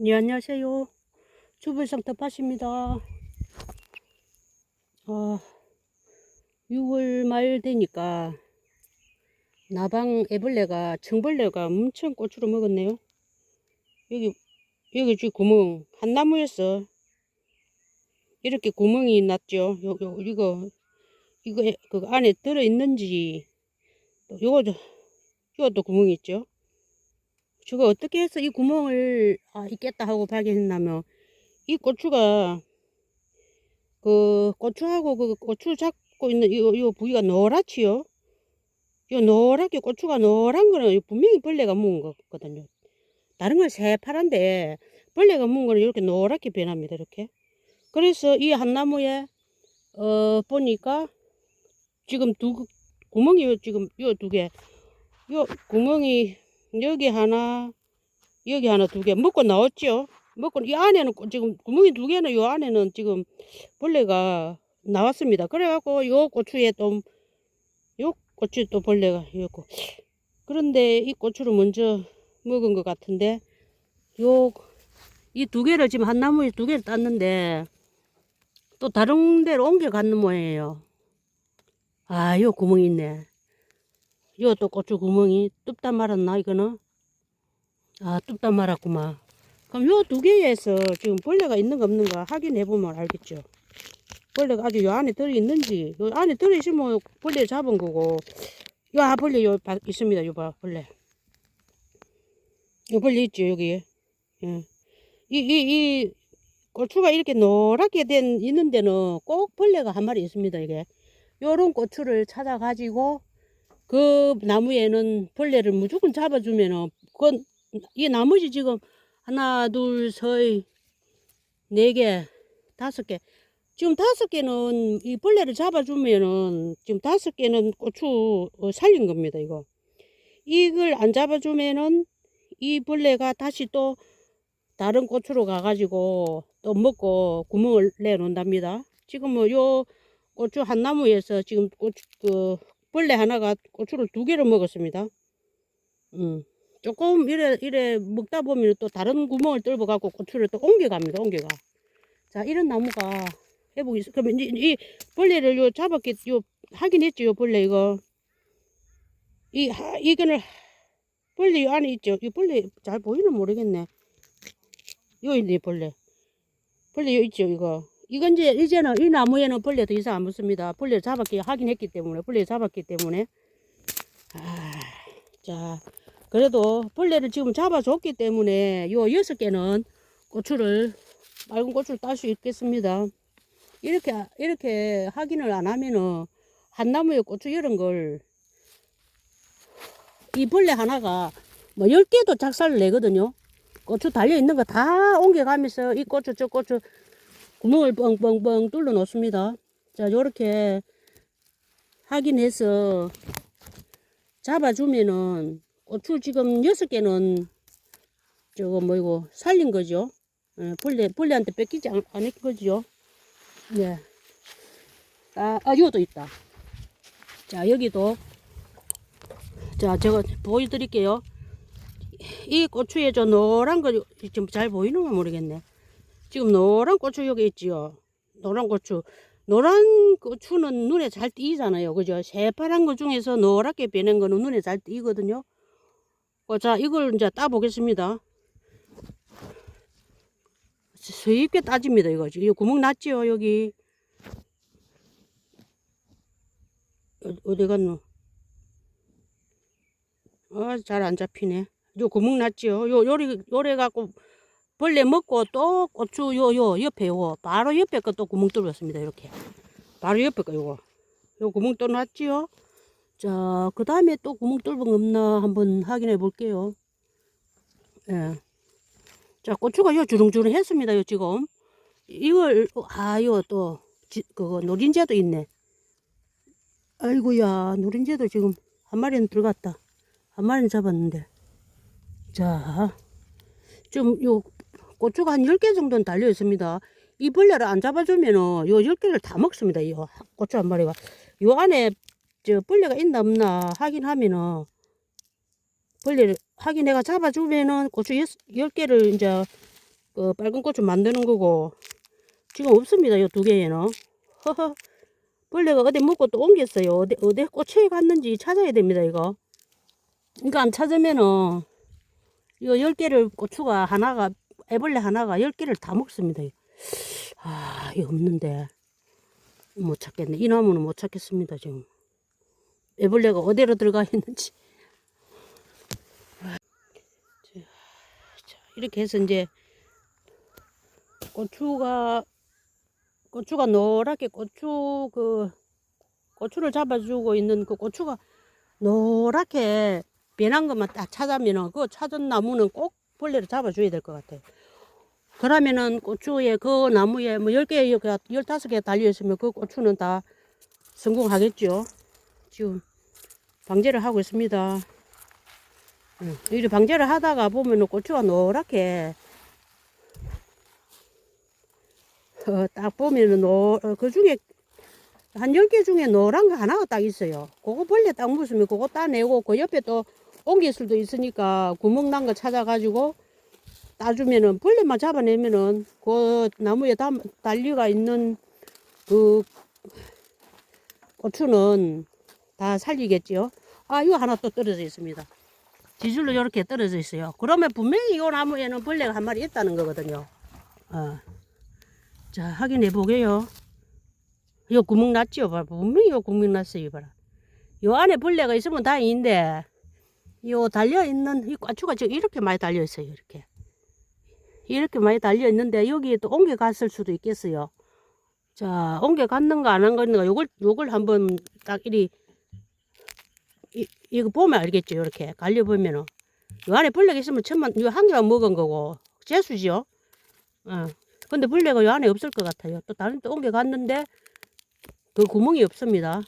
네, 안녕하세요. 주불상 텃밭입니다. 아, 6월 말 되니까 나방 애벌레가, 청벌레가 엄청 고추를 먹었네요. 여기, 여기 지금 구멍, 한 나무에서 이렇게 구멍이 났죠. 요, 요, 이거, 이거, 에- 그 안에 들어 있는지, 또 요거, 요것도 구멍이 있죠. 저거 어떻게 해서 이 구멍을 아 있겠다 하고 발견했냐면 이 고추가 그 고추하고 그 고추 잡고 있는 이, 이 부위가 노랗지요. 이 노랗게 고추가 노란 거는 분명히 벌레가 묵은 거거든요. 다른 건 새파란데 벌레가 묵은 거는 이렇게 노랗게 변합니다. 이렇게. 그래서 이 한 나무에 어 보니까 지금 두 구- 구멍이 요 지금 요 두 개. 요 구멍이 여기 하나, 여기 하나 두 개 먹고 나왔죠. 먹고 이 안에는 고- 지금 구멍이 두 개는 요 안에는 지금 벌레가 나왔습니다. 그래갖고 요 고추에 또 요 고추에 또 벌레가 있고 그런데 이 고추를 먼저 먹은 것 같은데 요 이 두 개를 지금 한 나무에 두 개를 땄는데 또 다른 데로 옮겨갔는 모양이에요. 아, 요 구멍이 있네. 요또 고추 구멍이 뚝딱 말았나 이거는? 아 뚝딱 말았구만. 그럼 요 두 개에서 지금 벌레가 있는가 없는가 확인해 보면 알겠죠. 벌레가 아주 요 안에 들어 있는지 요 안에 들어 있으면 벌레 잡은 거고 요 아, 벌레 요 바- 있습니다. 요봐 벌레. 요 벌레 있죠 여기. 예. 이 이 이 고추가 이렇게 노랗게 된 있는 데는 꼭 벌레가 한 마리 있습니다 이게. 요런 고추를 찾아 가지고 그 나무에는 벌레를 무조건 잡아주면은 그건 이 나머지 지금 하나 둘셋네 개 다섯 개. 지금 다섯 개는 이 벌레를 잡아주면은 지금 다섯 개는 고추 어, 살린 겁니다 이거. 이걸 안 잡아주면은 이 벌레가 다시 또 다른 고추로 가가지고 또 먹고 구멍을 내놓는답니다. 지금 뭐요 고추 한 나무에서 지금 고추 그 벌레 하나가 고추를 두 개를 먹었습니다. 음. 조금 이래 이래 먹다 보면 또 다른 구멍을 뚫어 갖고 고추를 또 옮겨갑니다. 옮겨가. 자 이런 나무가 해보기 있- 그러면 이, 이 벌레를 요 잡았겠 요 확인했죠 요 벌레 이거 이 하, 이거는 벌레 요 안에 있죠. 이 벌레 잘 보이는 모르겠네. 요 있네 벌레. 벌레 요 있죠 이거. 이건 이제 이제는 이 나무에는 벌레 더 이상 안 붙습니다. 벌레 잡았기 확인했기 때문에 벌레 잡았기 때문에 아, 자 그래도 벌레를 지금 잡아줬기 때문에 요 여섯 개는 고추를 맑은 고추를 딸 수 있겠습니다. 이렇게 이렇게 확인을 안 하면은 한 나무에 고추 이런 걸 이 벌레 하나가 뭐 열 개도 작살을 내거든요. 고추 달려 있는 거 다 옮겨가면서 이 고추 저 고추 구멍을 뻥뻥뻥 뚫어 놓습니다. 자, 요렇게 확인해서 잡아주면은 고추 지금 여섯 개는 저거 뭐이고 살린 거죠. 예, 벌레, 벌레한테 뺏기지 않, 않을 거죠. 예. 아, 아, 요도 있다. 자, 여기도. 자, 제가 보여드릴게요. 이 고추에 저 노란 거, 지금 잘 보이는 건 모르겠네. 지금 노란 고추 여기 있지요. 노란 고추. 노란 고추는 눈에 잘 띄잖아요. 그죠? 새파란 거 중에서 노랗게 변한 거는 눈에 잘 띄거든요. 어, 자, 이걸 이제 따보겠습니다. 수입게 따집니다, 이거. 지금 구멍 났지요, 여기. 어, 어디 갔노? 아, 잘 안 잡히네. 요 구멍 났지요. 요, 요래, 요래 갖고 벌레 먹고 또 고추 요 요 옆에 요 바로 옆에 거 또 구멍 뚫었습니다 이렇게. 바로 옆에 거 요거. 요 구멍 뚫어놨지요? 자 그 다음에 또 구멍 뚫은 거 없나 한번 확인해 볼게요. 예 자 고추가 요 주렁주렁 했습니다 요 지금. 이걸 아 요또 그거 노린재도 있네. 아이고야 노린재도 지금 한 마리는 들어갔다. 한 마리는 잡았는데. 자 좀 요 고추가 한 10개 정도는 달려 있습니다. 이 벌레를 안 잡아주면은 요 10개를 다 먹습니다. 이 고추 한 마리가. 요 안에 저 벌레가 있나 없나 확인하면은 벌레를 확인 내가 잡아주면은 고추 10개를 이제 그 빨간 고추 만드는 거고 지금 없습니다. 요 두 개에는. 허허. 벌레가 어디 먹고 또 옮겼어요. 어디 어디 고추에 갔는지 찾아야 됩니다. 이거. 이거 안 찾으면은 이거 열 개를 고추가 하나가 애벌레 하나가 열 개를 다 먹습니다. 아, 이거 없는데 못 찾겠네. 이 나무는 못 찾겠습니다. 지금 애벌레가 어디로 들어가 있는지. 자, 이렇게 해서 이제 고추가 고추가 노랗게 고추 그 고추를 잡아주고 있는 그 고추가 노랗게 변한 것만 딱 찾으면은 그 찾은 나무는 꼭 벌레를 잡아줘야 될 것 같아요. 그러면은 고추에 그 나무에 뭐 10개, 15개 달려있으면 그 고추는 다 성공하겠죠. 지금 방제를 하고 있습니다. 응. 이렇게 방제를 하다가 보면은 고추가 노랗게 어, 딱 보면은 노, 어, 그 중에 한 10개 중에 노란 거 하나가 딱 있어요. 그거 벌레 딱 묻으면 그거 따내고 그 옆에 또 옮길 수도 있으니까 구멍 난 거 찾아가지고 따주면은 벌레만 잡아내면은 그 나무에 담, 달리가 있는 그 고추는 다 살리겠지요. 아, 이거 하나 또 떨어져 있습니다. 지줄로 이렇게 떨어져 있어요. 그러면 분명히 이 나무에는 벌레가 한 마리 있다는 거거든요. 어. 자, 확인해 보게요. 요 구멍 났지요? 봐라. 분명히 요 구멍 났어요. 봐라. 요 안에 벌레가 있으면 다행인데, 요 달려있는, 이 고추가 지금 이렇게 많이 달려있어요. 이렇게. 이렇게 많이 달려있는데, 여기 또 옮겨갔을 수도 있겠어요. 자, 옮겨갔는가 안 한 건가, 요걸, 요걸 한번 딱 이리, 이, 이거 보면 알겠죠. 이렇게. 갈려보면은. 요 안에 벌레가 있으면 천만, 요 한 개만 먹은 거고, 재수지요? 어. 근데 벌레가 요 안에 없을 것 같아요. 또 다른 데 옮겨갔는데, 그 구멍이 없습니다.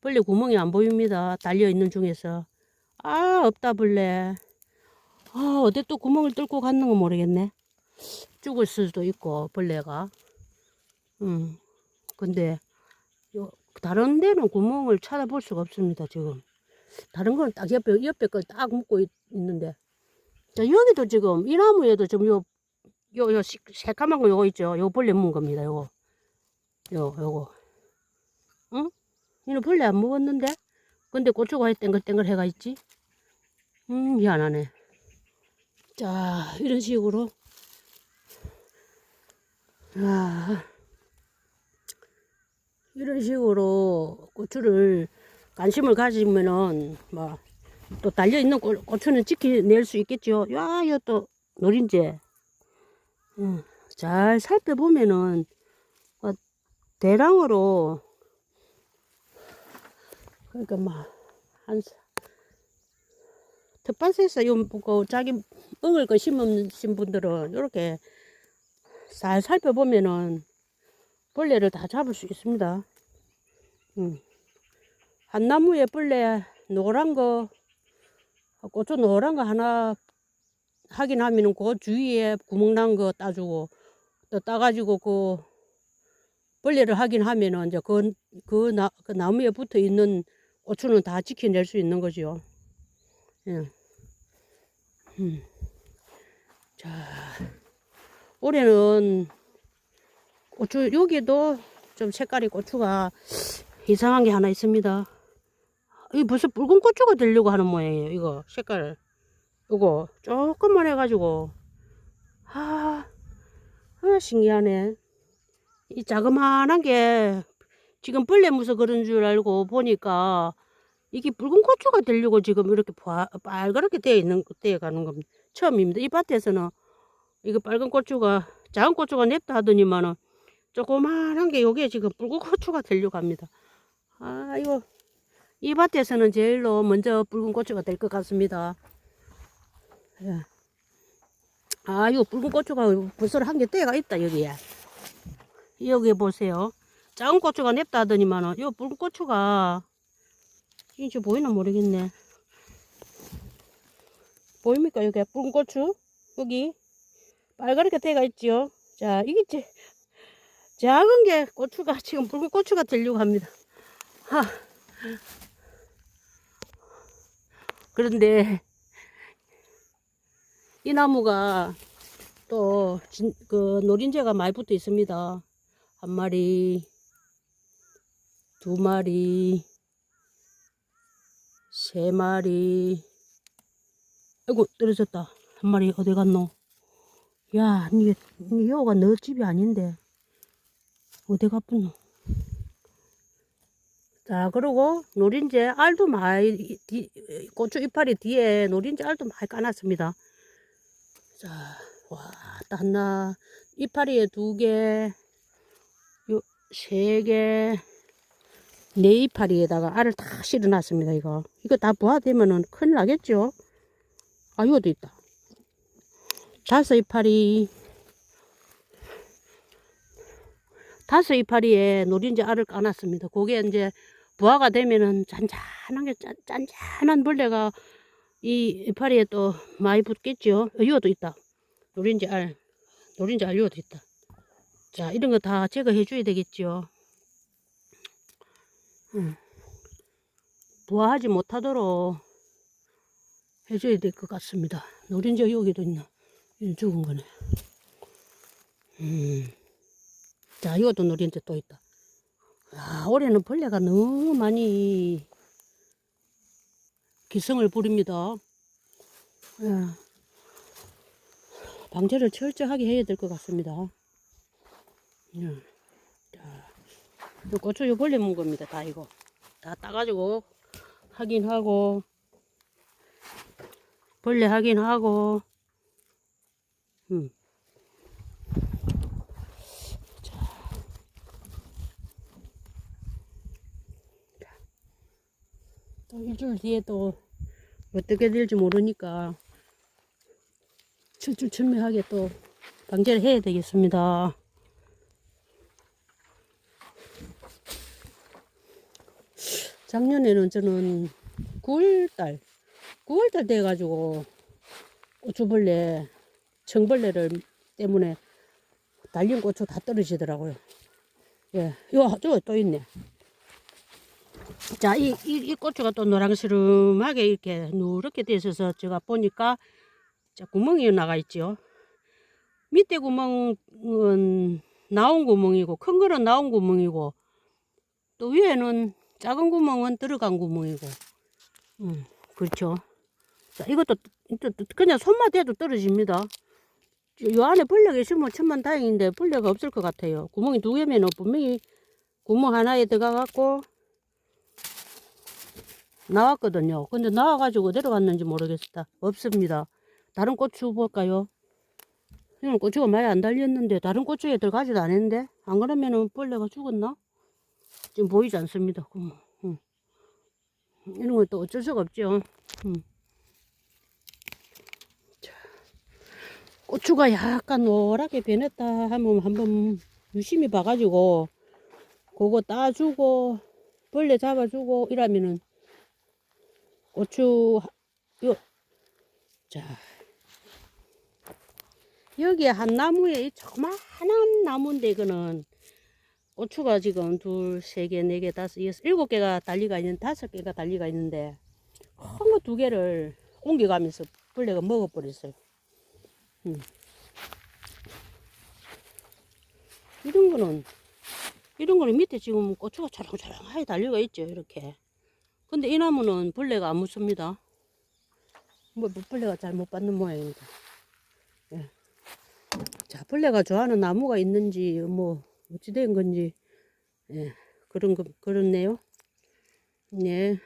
벌레 구멍이 안 보입니다. 달려있는 중에서. 아, 없다, 벌레. 아, 어디 또 구멍을 뚫고 갔는 거 모르겠네. 죽을 수도 있고, 벌레가. 음. 근데, 요, 다른 데는 구멍을 찾아볼 수가 없습니다, 지금. 다른 거는 딱 옆에, 옆에 걸딱 묶고 있, 있는데. 자, 여기도 지금, 이 나무에도 지금 요, 요, 요, 시- 새까만 거 요거 있죠? 요 벌레 문 겁니다, 요거. 요, 요거. 응? 이는 벌레 안 먹었는데? 근데 고추가 왜 땡글땡글 해가 있지? 음, 미안하네. 자, 이런 식으로. 아, 이런 식으로 고추를 관심을 가지면은, 뭐, 또 달려있는 고- 고추는 지켜낼 수 있겠죠. 야, 이거 또 노린재. 음, 잘 살펴보면은, 어, 대량으로 그러니까 막 한 텃밭에서 요 그 자기 먹을 거 심으신 분들은 이렇게 잘 살펴보면은 벌레를 다 잡을 수 있습니다. 음. 한 나무에 벌레 노란 거 고추 노란 거 하나 확인하면은 그 주위에 구멍 난 거 따주고 또 따가지고 그 벌레를 확인하면은 이제 그, 그, 나, 그 나무에 붙어 있는 고추는 다 지켜낼 수 있는 거죠. 예. 음. 자, 올해는 고추, 여기도 좀 색깔이 고추가 이상한 게 하나 있습니다. 이 벌써 붉은 고추가 되려고 하는 모양이에요. 이거 색깔. 이거 조금만 해가지고. 아, 아 신기하네. 이 자그마한 게 지금 벌레 무서 그런 줄 알고 보니까 이게 붉은 고추가 되려고 지금 이렇게 바- 빨갛게 되어 있는 되어 가는 겁니다. 처음입니다. 이 밭에서는 이거 빨간 고추가 작은 고추가 냅다 하더니만은 조그만한 게 요게 지금 붉은 고추가 되려고 합니다. 아 이거 이 밭에서는 제일로 먼저 붉은 고추가 될 것 같습니다. 예. 아 이거 붉은 고추가 벌써 한 개 때가 있다 여기에. 여기 보세요. 작은 고추가 냅다 하더니만은 요 붉은 고추가 이게 보이나 모르겠네. 보입니까 여기 붉은 고추 여기 빨갛게 돼가 있죠. 자 이게 제, 작은 게 고추가 지금 붉은 고추가 되려고 합니다. 하. 그런데 이 나무가 또, 진, 그, 노린재가 많이 붙어 있습니다. 한 마리, 두 마리, 세 마리. 아이고, 떨어졌다. 한 마리 어디 갔노? 야, 니, 니 여가 너 집이 아닌데. 어디 갔노? 자, 그리고 노린재 알도 많이, 뒤, 고추 이파리 뒤에 노린재 알도 많이 까놨습니다. 자, 와, 하나, 이파리에 두 개, 요, 세 개, 네 이파리에다가 알을 다 실어놨습니다, 이거. 이거 다 부화되면은 큰일 나겠죠? 아, 이것도 있다. 다섯 이파리, 다섯 이파리에 노린재 알을 까놨습니다. 그게 이제 부화가 되면은 잔잔한 게 짠, 짠짠한 벌레가 이 이파리에 또 많이 붙겠죠. 어, 이것도 있다. 노린재 알, 노린재 알 이것도 있다. 자, 이런 거 다 제거해 줘야 되겠죠. 음. 부화하지 못하도록 해줘야 될 것 같습니다. 노린재 여기도 있나? 이건 죽은 거네. 음. 자, 이것도 노린재 또 있다. 아, 올해는 벌레가 너무 많이 기승을 부립니다. 예. 방제를 철저하게 해야 될 것 같습니다. 예. 자, 요 고추 요 벌레 문 겁니다. 다 이거. 다 따가지고 확인하고, 벌레 확인하고, 음. 또 일주일 뒤에 또 어떻게 될지 모르니까 철두철미하게 또 방제를 해야 되겠습니다. 작년에는 저는 9월달, 9월달 돼가지고 고추벌레, 청벌레를 때문에 달린 고추 다 떨어지더라고요. 예, 요, 저또 있네. 자, 이, 이, 이 고추가 또 노랑스름하게 이렇게 누렇게 돼 있어서 제가 보니까 자, 구멍이 나가 있죠. 밑에 구멍은 나온 구멍이고, 큰 거는 나온 구멍이고, 또 위에는 작은 구멍은 들어간 구멍이고, 음, 그렇죠. 자, 이것도 그냥 손만 대도 떨어집니다. 요 안에 벌레가 있으면 천만 다행인데 벌레가 없을 것 같아요. 구멍이 두 개면 분명히 구멍 하나에 들어가갖고 나왔거든요. 근데 나와가지고 어디로 갔는지 모르겠다. 없습니다. 다른 고추 볼까요? 이건 고추가 많이 안 달렸는데 다른 고추에 들어가지도 않았는데 안 그러면은 벌레가 죽었나? 지금 보이지 않습니다. 음. 이런 건 또 어쩔 수가 없죠. 음. 자, 고추가 약간 노랗게 변했다 하면 한번 유심히 봐가지고 그거 따주고 벌레 잡아주고 이러면은 고추 요. 자 여기에 한 나무에 이 조그마한 나무인데 이거는 고추가 지금 둘, 세 개, 네 개, 다섯, 여섯, 일곱 개가 달리가 있는 다섯 개가 달리가 있는데 큰 거 두 개를 옮겨가면서 벌레가 먹어버렸어요. 음. 이런 거는 이런 거는 밑에 지금 고추가 초롱초롱하게 달려가 있죠 이렇게. 근데 이 나무는 벌레가 안 묻습니다. 뭐, 뭐 벌레가 잘 못 받는 모양입니다. 예. 자, 벌레가 좋아하는 나무가 있는지, 뭐, 어찌된 건지, 예, 그런 거, 그렇네요. 네.